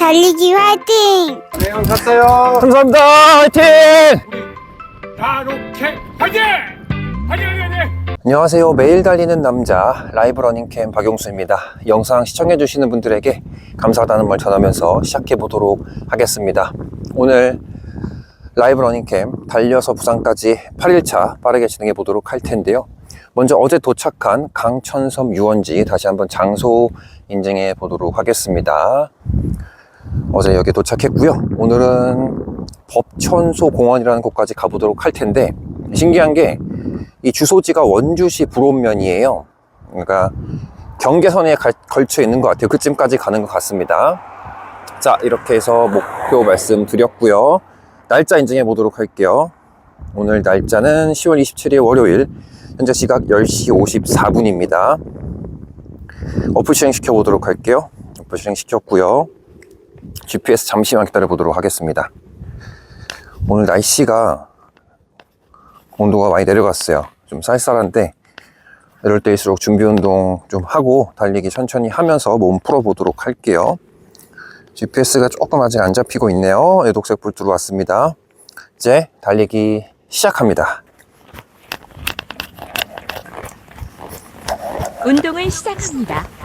달리기 화이팅! 네, 형 탔어요. 감사합니다. 화이팅! 나로케 화이팅! 화이팅 화이팅! 안녕하세요. 매일 달리는 남자 라이브 러닝캠 박용수입니다. 영상 시청해주시는 분들에게 감사하다는 말 전하면서 시작해 보도록 하겠습니다. 오늘 라이브 러닝캠 달려서 부산까지 8일차 빠르게 진행해 보도록 할 텐데요. 먼저 어제 도착한 강천섬 유원지 다시 한번 장소 인증해 보도록 하겠습니다. 어제 여기 도착했고요. 오늘은 법천소 공원이라는 곳까지 가보도록 할 텐데 신기한 게 이 주소지가 원주시 불온면이에요. 그러니까 경계선에 갈- 걸쳐 있는 것 같아요. 그쯤까지 가는 것 같습니다. 자, 이렇게 해서 목표 말씀드렸고요. 날짜 인증해 보도록 할게요. 오늘 날짜는 10월 27일 월요일, 현재 시각 10시 54분입니다. 어플 실행 시켜 보도록 할게요. 어플 실행 시켰고요. GPS 잠시만 기다려 보도록 하겠습니다. 오늘 날씨가 온도가 많이 내려갔어요. 좀 쌀쌀한데 이럴 때일수록 준비 운동 좀 하고 달리기 천천히 하면서 몸 풀어 보도록 할게요. GPS가 조금 아직 안 잡히고 있네요. 예, 녹색 불 들어왔습니다. 이제 달리기 시작합니다. 운동을 시작합니다.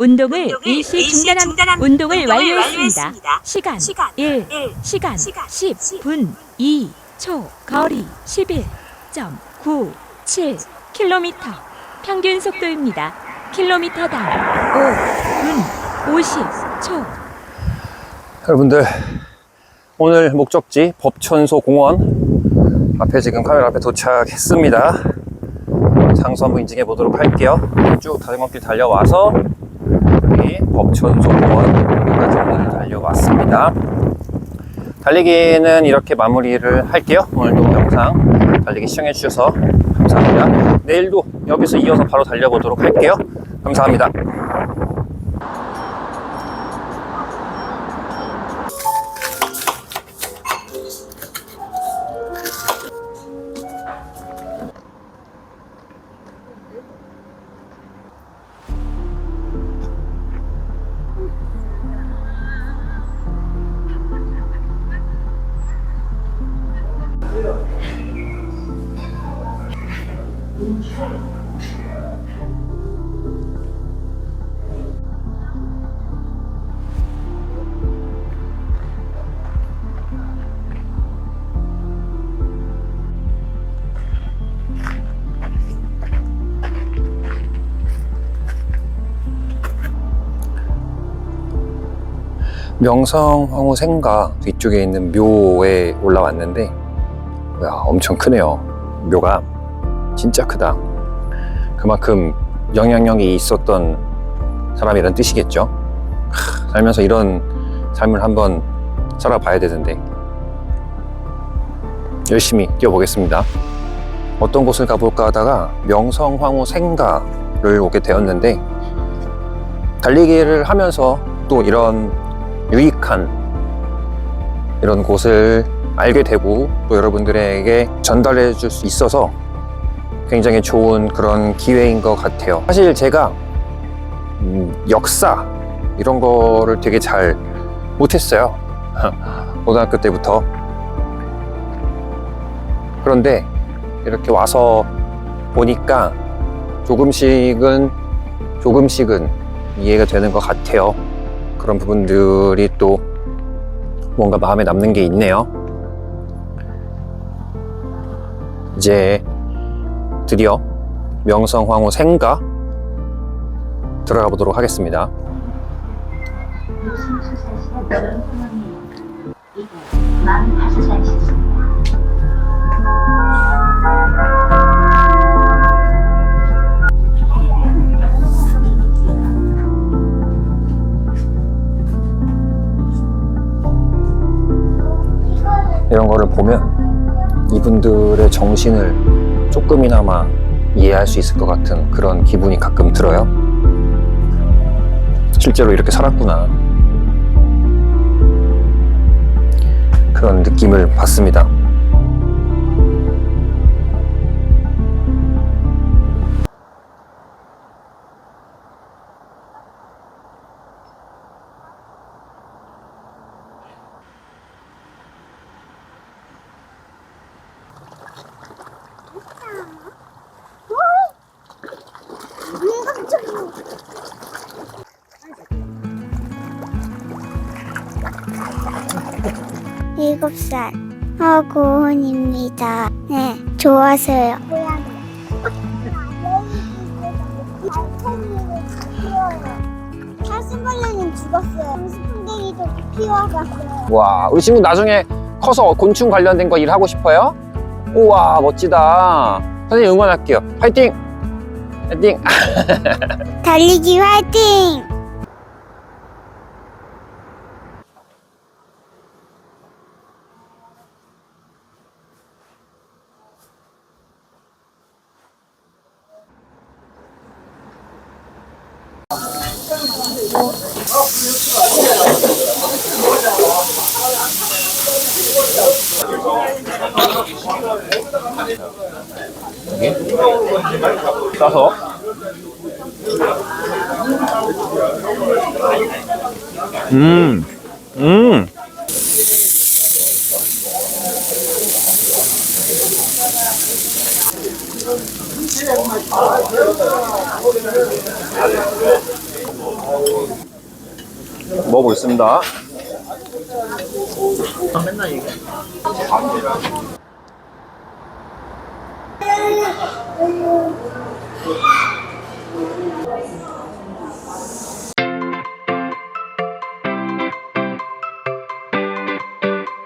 운동을 일시 중단한 운동을 완료했습니다. 시간 1, 시간 10, 분 2, 초, 거리 11.97 킬로미터 평균 속도입니다. 킬로미터당 5분 50초 여러분들 오늘 목적지 법천소 공원 앞에 지금 카메라 앞에 도착했습니다. 장소 한번 인증해 보도록 할게요. 쭉 자전거길 달려와서 법천소 공원까지 오늘 달려왔습니다. 달리기는 이렇게 마무리를 할게요. 오늘도 영상 달리기 시청해 주셔서 감사합니다. 내일도 여기서 이어서 바로 달려보도록 할게요. 감사합니다. 명성황후 생가 뒤쪽에 있는 묘에 올라왔는데 야, 엄청 크네요. 묘가. 진짜 크다. 그만큼 영향력이 있었던 사람이란 뜻이겠죠. 하, 살면서 이런 삶을 한번 살아봐야 되는데 열심히 뛰어보겠습니다. 어떤 곳을 가볼까 하다가 명성황후 생가를 오게 되었는데 달리기를 하면서 또 이런 유익한 이런 곳을 알게 되고 또 여러분들에게 전달해 줄 수 있어서 굉장히 좋은 그런 기회인 것 같아요. 사실 제가 음, 역사 이런 거를 되게 잘 못했어요. 고등학교 때부터. 그런데 이렇게 와서 보니까 조금씩은 조금씩은 이해가 되는 것 같아요. 그런 부분들이 또 뭔가 마음에 남는 게 있네요. 이제 드디어 명성황후 생가 들어가 보도록 하겠습니다. 이런 거를 보면 이분들의 정신을 조금이나마 이해할 수 있을 것 같은 그런 기분이 가끔 들어요. 실제로 이렇게 살았구나. 그런 느낌을 받습니다. 일곱 살 허고은입니다. 네, 좋아서요. 사슴벌레는 죽었어요. 스푼댕이도 피워갔어요. 와, 우리 친구 나중에 커서 곤충 관련된 거 일하고 싶어요? 우와, 멋지다. 선생님 응원할게요. 화이팅! 화이팅! 달리기 화이팅! 싸서. 음, 음. 먹어보겠습니다.